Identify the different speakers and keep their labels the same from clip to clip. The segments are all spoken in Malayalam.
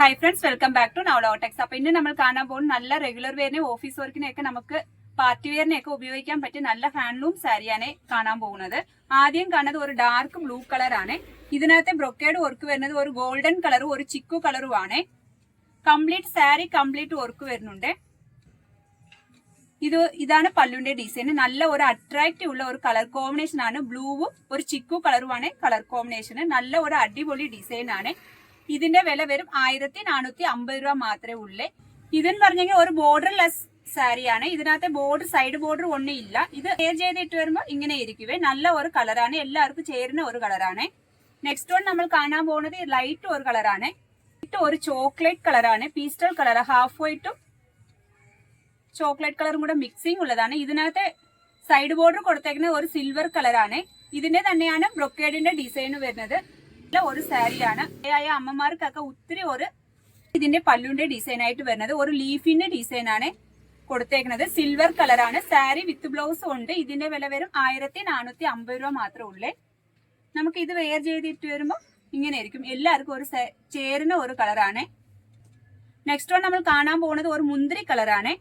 Speaker 1: Hi friends welcome back to നവലോടെക്സ് അപ്പൊ ഇന്ന് നമ്മൾ കാണാൻ പോകുന്ന നല്ല റെഗുലർ വെയറിനെ ഓഫീസ് വർക്കിനെയൊക്കെ നമുക്ക് പാർട്ടി വെയറിനെയൊക്കെ ഉപയോഗിക്കാൻ പറ്റിയ നല്ല ഹാൻഡ്ലൂം സാരിയാണ് കാണാൻ പോകുന്നത്. ആദ്യം കാണുന്നത് ഒരു ഡാർക്ക് ബ്ലൂ കളറാണ് ഇതിനകത്തെ ബ്രൊക്കേഡ് വർക്ക് വരുന്നത് ഒരു ഗോൾഡൻ കളറും ഒരു ചിക്കു കളറും ആണ്. കംപ്ലീറ്റ് സാരി കംപ്ലീറ്റ് വർക്ക് വരുന്നുണ്ട്. ഇത് ഇതാണ് പല്ലുവിന്റെ ഡിസൈൻ നല്ല ഒരു അട്രാക്റ്റീവ് ഉള്ള ഒരു കളർ കോമ്പിനേഷൻ ആണ്. ബ്ലൂവും ഒരു ചിക്കു കളറുമാണ് കളർ കോമ്പിനേഷൻ നല്ല ഒരു അടിപൊളി ഡിസൈൻ ആണ്. ഇതിന്റെ വില വരും ആയിരത്തി നാനൂറ്റി അമ്പത് രൂപ മാത്രമേ ഉള്ളേ. ഇതെന്ന് പറഞ്ഞെങ്കിൽ ഒരു ബോർഡർ ലെസ് സാരിയാണ് ഇതിനകത്തെ ബോർഡർ സൈഡ് ബോർഡർ ഒന്നും ഇല്ല. ഇത് വെയർ ചെയ്തിട്ട് വരുമ്പോൾ ഇങ്ങനെ ഇരിക്കുവേ. നല്ല ഒരു കളറാണ് എല്ലാവർക്കും ചേരുന്ന ഒരു കളറാണ് നെക്സ്റ്റ് വൺ നമ്മൾ കാണാൻ പോകുന്നത് ലൈറ്റ് ഒരു കളറാണ് ലൈറ്റ് ഒരു ചോക്ലേറ്റ് കളറാണ് പീസ്റ്റൽ കളർ ഹാഫ് വൈറ്റും ചോക്ലേറ്റ് കളറും കൂടെ മിക്സിംഗ് ഉള്ളതാണ്. ഇതിനകത്ത് സൈഡ് ബോർഡർ കൊടുത്തേക്കുന്നത് ഒരു സിൽവർ കളറാണ് ഇതിന്റെ തന്നെയാണ് ബ്രൊക്കേഡിന്റെ ഡിസൈൻ വരുന്നത്. ഒരു സാരിയാണ്. ആയ അമ്മമാർക്കൊക്കെ ഒത്തിരി ഒരു ഇതിന്റെ പല്ലുവിന്റെ ഡിസൈൻ ആയിട്ട് വരുന്നത്. ഒരു ലീഫിന്റെ ഡിസൈൻ ആണ് കൊടുത്തേക്കുന്നത് സിൽവർ കളറാണ് സാരി വിത്ത് ബ്ലൗസ് ഉണ്ട്. ഇതിന്റെ വില വരും ആയിരത്തി നാനൂറ്റി അമ്പത് രൂപ മാത്രമേ ഉള്ളേ. നമുക്ക് ഇത് വെയർ ചെയ്തിട്ട് വരുമ്പോൾ ഇങ്ങനെ ആയിരിക്കും. എല്ലാവർക്കും ഒരു ചേരുന്ന ഒരു കളറാണ് നെക്സ്റ്റ് വൺ നമ്മൾ കാണാൻ പോകുന്നത് ഒരു മുന്തിരി കളറാണ്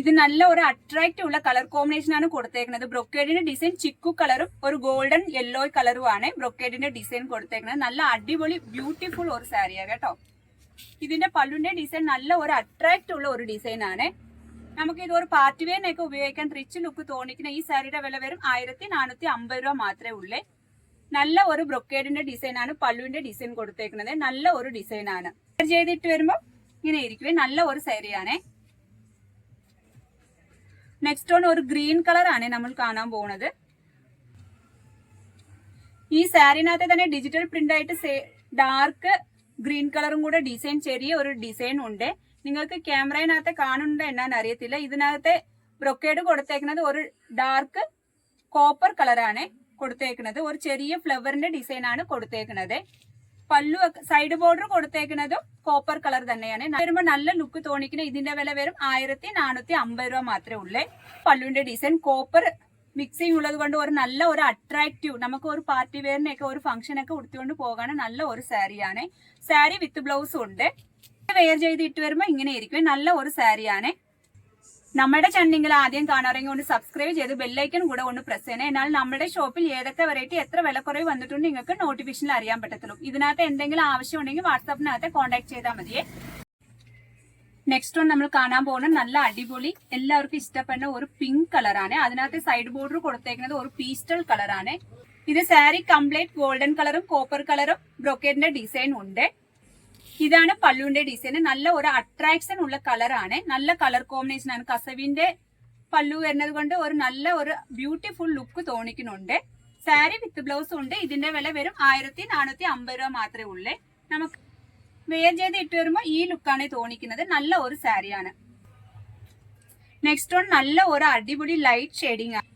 Speaker 1: ഇത് നല്ല ഒരു അട്രാക്റ്റീവ് ഉള്ള കളർ കോമ്പിനേഷൻ ആണ് കൊടുത്തേക്കുന്നത്. ബ്രൊക്കേഡിന്റെ ഡിസൈൻ ചിക്കു കളറും ഒരു ഗോൾഡൻ യെല്ലോ കളറും ആണ് ബ്രൊക്കേഡിന്റെ ഡിസൈൻ കൊടുത്തേക്കുന്നത്. നല്ല അടിപൊളി ബ്യൂട്ടിഫുൾ ഒരു സാരിയാണ് കേട്ടോ. ഇതിന്റെ പല്ലുവിന്റെ ഡിസൈൻ നല്ല ഒരു അട്രാക്റ്റീവ് ഉള്ള ഒരു ഡിസൈൻ ആണ്. നമുക്ക് ഇത് ഒരു പാർട്ടി ഉപയോഗിക്കാൻ റിച്ച് ലുക്ക് തോന്നിക്കുന്ന ഈ സാരിയുടെ വില വരും ആയിരത്തി നാനൂറ്റി അമ്പത് രൂപ മാത്രമേ ഉള്ളേ. നല്ല ഒരു ബ്രൊക്കേഡിന്റെ ഡിസൈൻ ആണ് പല്ലുവിന്റെ ഡിസൈൻ കൊടുത്തേക്കുന്നത്. നല്ല ഒരു ഡിസൈൻ ആണ്. ചെയ്തിട്ട് വരുമ്പോൾ ഇങ്ങനെ ഇരിക്കുവേ. നല്ല ഒരു സാരിയാണേ നെക്സ്റ്റ് ഓൺ ഒരു ഗ്രീൻ കളർ ആണ് നമ്മൾ കാണാൻ പോകുന്നത് ഈ സാരിനകത്ത് തന്നെ ഡിജിറ്റൽ പ്രിന്റ് ആയിട്ട് ഡാർക്ക് ഗ്രീൻ കളറും കൂടെ ഡിസൈൻ ചെറിയ ഒരു ഡിസൈൻ ഉണ്ട്. നിങ്ങൾക്ക് ക്യാമറയിനകത്ത് കാണുന്നുണ്ടോ എന്നാൻ അറിയത്തില്ല. ഇതിനകത്തെ ബ്രൊക്കേഡ് കൊടുത്തേക്കുന്നത് ഒരു ഡാർക്ക് കോപ്പർ കളറാണ് കൊടുത്തേക്കുന്നത്. ഒരു ചെറിയ ഫ്ലവറിന്റെ ഡിസൈൻ ആണ് കൊടുത്തേക്കുന്നത്. പല്ലു സൈഡ് ബോർഡർ കൊടുത്തേക്കുന്നതും കോപ്പർ കളർ തന്നെയാണ്. വരുമ്പോൾ നല്ല ലുക്ക് തോന്നിക്കുന്ന ഇതിന്റെ വില വരും ആയിരത്തി നാനൂറ്റി അമ്പത് രൂപ മാത്രമേ ഉള്ളേ. പല്ലുവിന്റെ ഡിസൈൻ കോപ്പർ മിക്സിങ് ഉള്ളത് കൊണ്ട് ഒരു നല്ല ഒരു അട്രാക്റ്റീവ് നമുക്ക് ഒരു പാർട്ടി വെയറിനൊക്കെ ഒരു ഫംഗ്ഷനൊക്കെ ഉടുത്തുകൊണ്ട് പോകാൻ നല്ല ഒരു സാരിയാണ് സാരി വിത്ത് ബ്ലൗസും ഉണ്ട്. വെയർ ചെയ്ത് ഇട്ട് വരുമ്പോൾ ഇങ്ങനെ ഇരിക്കും. നല്ല ഒരു സാരിയാണ് നമ്മുടെ ചാനലിൽ ആദ്യം കാണാറെങ്കിൽ ഒന്ന് സബ്സ്ക്രൈബ് ചെയ്ത് ബെല്ലൈക്കൺ കൂടെ ഒന്ന് പ്രസ് ചെയ്യണേ. എന്നാൽ നമ്മുടെ ഷോപ്പിൽ ഏതൊക്കെ വെറൈറ്റി എത്ര വിലക്കുറവ് വന്നിട്ടുണ്ട് നിങ്ങൾക്ക് നോട്ടിഫിക്കേഷനിൽ അറിയാൻ പറ്റത്തുള്ളൂ. ഇതിനകത്ത് എന്തെങ്കിലും ആവശ്യം ഉണ്ടെങ്കിൽ വാട്സാപ്പിനകത്ത് കോൺടാക്ട് ചെയ്താൽ മതിയേ. നെക്സ്റ്റ് വൺ നമ്മൾ കാണാൻ പോകുന്നത് നല്ല അടിപൊളി എല്ലാവർക്കും ഇഷ്ടപ്പെടുന്ന ഒരു പിങ്ക് കളറാണ് അതിനകത്ത് സൈഡ് ബോർഡർ കൊടുത്തേക്കുന്നത് ഒരു പീസ്റ്റൽ കളറാണ് ഇത് സാരി കംപ്ലീറ്റ് ഗോൾഡൻ കളറും കോപ്പർ കളറും ബ്രോക്കേറ്റിന്റെ ഡിസൈൻ ഉണ്ട്. ഇതാണ് പല്ലുവിന്റെ ഡിസൈൻ നല്ല ഒരു അട്രാക്ഷൻ ഉള്ള കളറാണ് നല്ല കളർ കോമ്പിനേഷൻ ആണ്. കസവിന്റെ പല്ലു വരുന്നത് കൊണ്ട് ഒരു നല്ല ഒരു ബ്യൂട്ടിഫുൾ ലുക്ക് തോന്നിക്കുന്നുണ്ട്. സാരി വിത്ത് ബ്ലൗസ് ഉണ്ട്. ഇതിന്റെ വില വരും ആയിരത്തി നാനൂറ്റി അമ്പത് രൂപ മാത്രമേ ഉള്ളേ. നമുക്ക് വെയർ ചെയ്ത് ഇട്ട് വരുമ്പോൾ ഈ ലുക്കാണ് തോന്നിക്കുന്നത്. നല്ല ഒരു സാരിയാണ് നെക്സ്റ്റ് വൺ നല്ല ഒരു അടിപൊളി ലൈറ്റ് ഷെയ്ഡിങ് ആണ്.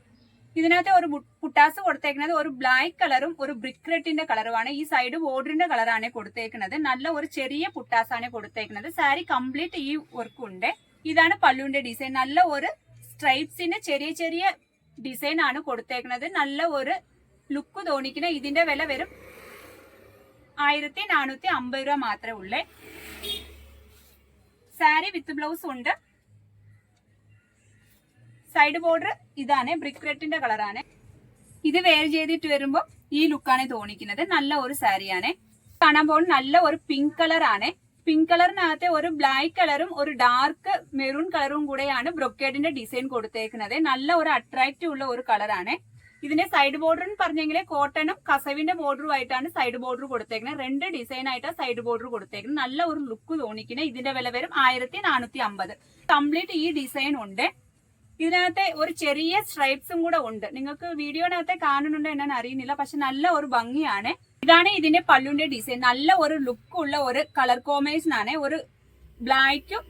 Speaker 1: ഇതിനകത്ത് ഒരു പുട്ടാസ് കൊടുത്തേക്കുന്നത് ഒരു ബ്ലാക്ക് കളറും ഒരു ബ്രിക്ക് റെഡിന്റെ കളറുമാണ് ഈ സൈഡ് ബോർഡറിന്റെ കളറാണ് കൊടുത്തേക്കുന്നത്. നല്ല ഒരു ചെറിയ പുട്ടാസാണ് കൊടുത്തേക്കുന്നത്. സാരി കംപ്ലീറ്റ് ഈ വർക്ക് ഉണ്ട്. ഇതാണ് പല്ലുവിന്റെ ഡിസൈൻ നല്ല ഒരു സ്ട്രൈപ്സിന്റെ ചെറിയ ചെറിയ ഡിസൈൻ ആണ് കൊടുത്തേക്കുന്നത്. നല്ല ഒരു ലുക്ക് തോന്നിക്കുന്ന ഇതിന്റെ വില വരും ആയിരത്തി നാനൂറ്റി അമ്പത് രൂപ മാത്രമേ ഉള്ളേ. സാരി വിത്ത് ബ്ലൗസ് ഉണ്ട്. സൈഡ് ബോർഡർ ഇതാണ് ബ്രിക്ക് റെഡിന്റെ കളറാണ് ഇത് വേർ ചെയ്തിട്ട് വരുമ്പോൾ ഈ ലുക്കാണ് തോന്നിക്കുന്നത്. നല്ല ഒരു സാരിയാണ് കാണാൻ പോകുന്ന നല്ല ഒരു പിങ്ക് കളറാണ് പിങ്ക് കളറിനകത്തെ ഒരു ബ്ലാക്ക് കളറും ഒരു ഡാർക്ക് മെറൂൺ കളറും കൂടെയാണ് ബ്രൊക്കേഡിന്റെ ഡിസൈൻ കൊടുത്തേക്കുന്നത്. നല്ല ഒരു അട്രാക്റ്റീവ് ഉള്ള ഒരു കളറാണ് ഇതിന്റെ സൈഡ് ബോർഡർ എന്ന് പറഞ്ഞെങ്കിൽ കോട്ടണും കസവിന്റെ ബോർഡറും ആയിട്ടാണ് സൈഡ് ബോർഡർ കൊടുത്തേക്കുന്നത്. രണ്ട് ഡിസൈൻ ആയിട്ടാണ് സൈഡ് ബോർഡർ കൊടുത്തേക്കുന്നത്. നല്ല ഒരു ലുക്ക് തോന്നിക്കുന്നത്. ഇതിന്റെ വില വരും ആയിരത്തി കംപ്ലീറ്റ് ഈ ഡിസൈൻ ഉണ്ട്. ഇതിനകത്തെ ഒരു ചെറിയ സ്ട്രൈപ്സും കൂടെ ഉണ്ട്. നിങ്ങൾക്ക് വീഡിയോനകത്തെ കാണുന്നുണ്ടോ എന്നാണ് അറിയുന്നില്ല. പക്ഷെ നല്ല ഒരു ഭംഗിയാണ്. ഇതാണ് ഇതിന്റെ പല്ലുവിന്റെ ഡിസൈൻ നല്ല ഒരു ലുക്ക് ഉള്ള ഒരു കളർ കോമ്പിനേഷൻ ആണ്. ഒരു ബ്ലാക്കും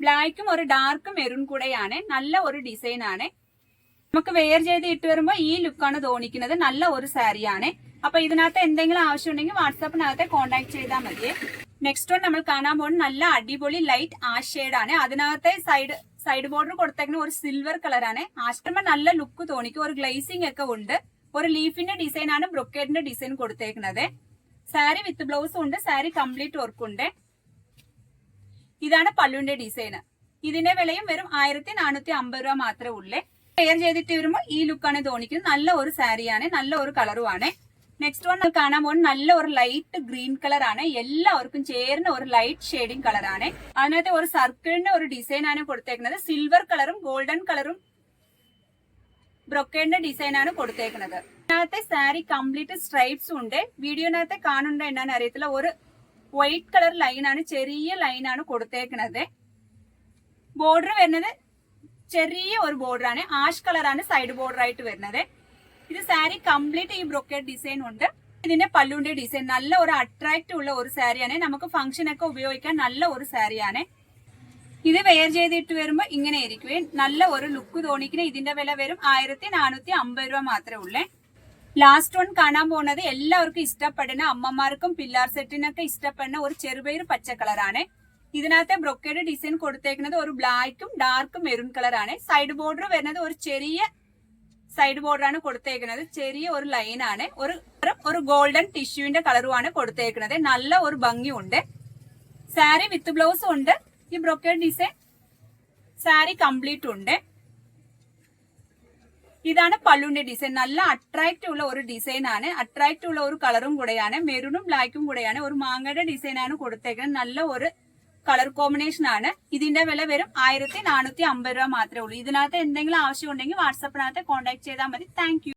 Speaker 1: ബ്ലാക്കും ഒരു ഡാർക്ക് മെറൂൺ കൂടെയാണ്. നല്ല ഒരു ഡിസൈൻ ആണ്. നമുക്ക് വെയർ ചെയ്ത് ഇട്ട് വരുമ്പോൾ ഈ ലുക്കാണ് തോന്നിക്കുന്നത്. നല്ല ഒരു സാരിയാണ് അപ്പൊ ഇതിനകത്ത് എന്തെങ്കിലും ആവശ്യം ഉണ്ടെങ്കിൽ വാട്സാപ്പിനകത്തെ കോൺടാക്ട് ചെയ്താൽ മതി. നെക്സ്റ്റ് വൺ നമ്മൾ കാണാൻ പോകുന്നത് നല്ല അടിപൊളി ലൈറ്റ് ആ ഷെയ്ഡ് ആണ്. അതിനകത്തെ സൈഡ് സൈഡ് ബോർഡർ കൊടുത്തേക്കുന്ന ഒരു സിൽവർ കളറാണ് ആശ്രമം നല്ല ലുക്ക് തോന്നിക്കും. ഒരു ഗ്ലേസിംഗ് ഒക്കെ ഉണ്ട്. ഒരു ലീഫിന്റെ ഡിസൈൻ ആണ് ബ്രൊക്കേഡിന്റെ ഡിസൈൻ കൊടുത്തേക്കുന്നത് സാരി വിത്ത് ബ്ലൗസും ഉണ്ട്. സാരി കംപ്ലീറ്റ് വർക്ക് ഉണ്ട്. ഇതാണ് പല്ലുവിന്റെ ഡിസൈൻ ഇതിന്റെ വിലയും വെറും ആയിരത്തി നാനൂറ്റി അമ്പത് രൂപ മാത്രമേ ഉള്ളേ. പെയർ ചെയ്തിട്ട് വരുമ്പോൾ ഈ ലുക്കാണ് തോന്നിക്കുന്നത്. നല്ല ഒരു സാരിയാണ് നല്ല ഒരു കളറുമാണ് നെക്സ്റ്റ് വൺ കാണാൻ പോകുന്ന നല്ല ഒരു ലൈറ്റ് ഗ്രീൻ കളർ ആണ്. എല്ലാവർക്കും ചേർന്ന ഒരു ലൈറ്റ് ഷെയ്ഡിങ് കളറാണ് അതിനകത്ത് ഒരു സർക്കിളിന്റെ ഒരു ഡിസൈൻ ആണ് കൊടുത്തേക്കുന്നത്. സിൽവർ കളറും ഗോൾഡൻ കളറും ബ്രൊക്കേഡിന്റെ ഡിസൈൻ ആണ് കൊടുത്തേക്കുന്നത്. ഇതിനകത്തെ സാരി കംപ്ലീറ്റ് സ്ട്രൈപ്സും ഉണ്ട്. വീഡിയോനകത്തെ കാണുന്നുണ്ടോ എന്നാണ് അറിയത്തില്ല. ഒരു വൈറ്റ് കളർ ലൈനാണ് ചെറിയ ലൈനാണ് കൊടുത്തേക്കുന്നത്. ബോർഡർ വരുന്നത് ചെറിയ ഒരു ബോർഡർ ആണ്. ആഷ് കളറാണ് സൈഡ് ബോർഡർ ആയിട്ട് വരുന്നത്. ഇത് സാരി കംപ്ലീറ്റ് ഈ ബ്രൊക്കേഡ് ഡിസൈൻ ഉണ്ട്. ഇതിന്റെ പല്ലുവിന്റെ ഡിസൈൻ നല്ല ഒരു അട്രാക്റ്റ് ഉള്ള ഒരു സാരിയാണ് നമുക്ക് ഫംഗ്ഷനൊക്കെ ഉപയോഗിക്കാൻ നല്ല ഒരു സാരിയാണ് ഇത് വെയർ ചെയ്തിട്ട് വരുമ്പോൾ ഇങ്ങനെ ഇരിക്കുകയും നല്ല ഒരു ലുക്ക് തോന്നിക്കുന്ന ഇതിന്റെ വില വരും ആയിരത്തി രൂപ മാത്രമേ ഉള്ളേ. ലാസ്റ്റ് വൺ കാണാൻ പോകുന്നത് എല്ലാവർക്കും ഇഷ്ടപ്പെടുന്ന അമ്മമാർക്കും പില്ലാർ സെറ്റിനൊക്കെ ഇഷ്ടപ്പെടുന്ന ഒരു ചെറുപയർ പച്ച കളറാണ് ഇതിനകത്തെ ബ്രൊക്കേഡ് ഡിസൈൻ കൊടുത്തേക്കുന്നത് ഒരു ബ്ലാക്കും ഡാർക്ക് മെറൂൺ കളറാണ് സൈഡ് ബോർഡർ വരുന്നത് ഒരു ചെറിയ സൈഡ് ബോർഡർ ആണ് കൊടുത്തേക്കുന്നത് ചെറിയ ഒരു ലൈനാണ് ഒരു ഒരു ഗോൾഡൻ ടിഷ്യൂവിന്റെ കളറുമാണ് കൊടുത്തേക്കുന്നത് നല്ല ഒരു ഭംഗിയുണ്ട്. സാരി വിത്ത് ബ്ലൗസും ഉണ്ട്. ഈ ബ്രൊക്കേഡ് ഡിസൈൻ സാരി കംപ്ലീറ്റ് ഉണ്ട്. ഇതാണ് പല്ലുവിന്റെ ഡിസൈൻ നല്ല അട്രാക്റ്റീവ് ഉള്ള ഒരു ഡിസൈൻ ആണ്. ഉള്ള ഒരു കളറും കൂടെയാണ്. മെറൂണും ബ്ലാക്കും കൂടെയാണ്. ഒരു മാങ്ങയുടെ ഡിസൈനാണ് കൊടുത്തേക്കുന്നത് നല്ല ഒരു കളർ കോമ്പിനേഷൻ ആണ്. ഇതിന്റെ വില വരും ആയിരത്തി നാനൂറ്റി അമ്പത് രൂപ മാത്രമേ ഉള്ളൂ. ഇതിനകത്ത് എന്തെങ്കിലും ആവശ്യം ഉണ്ടെങ്കിൽ വാട്സപ്പിനകത്ത് കോൺടാക്ട് ചെയ്താൽ മതി. താങ്ക്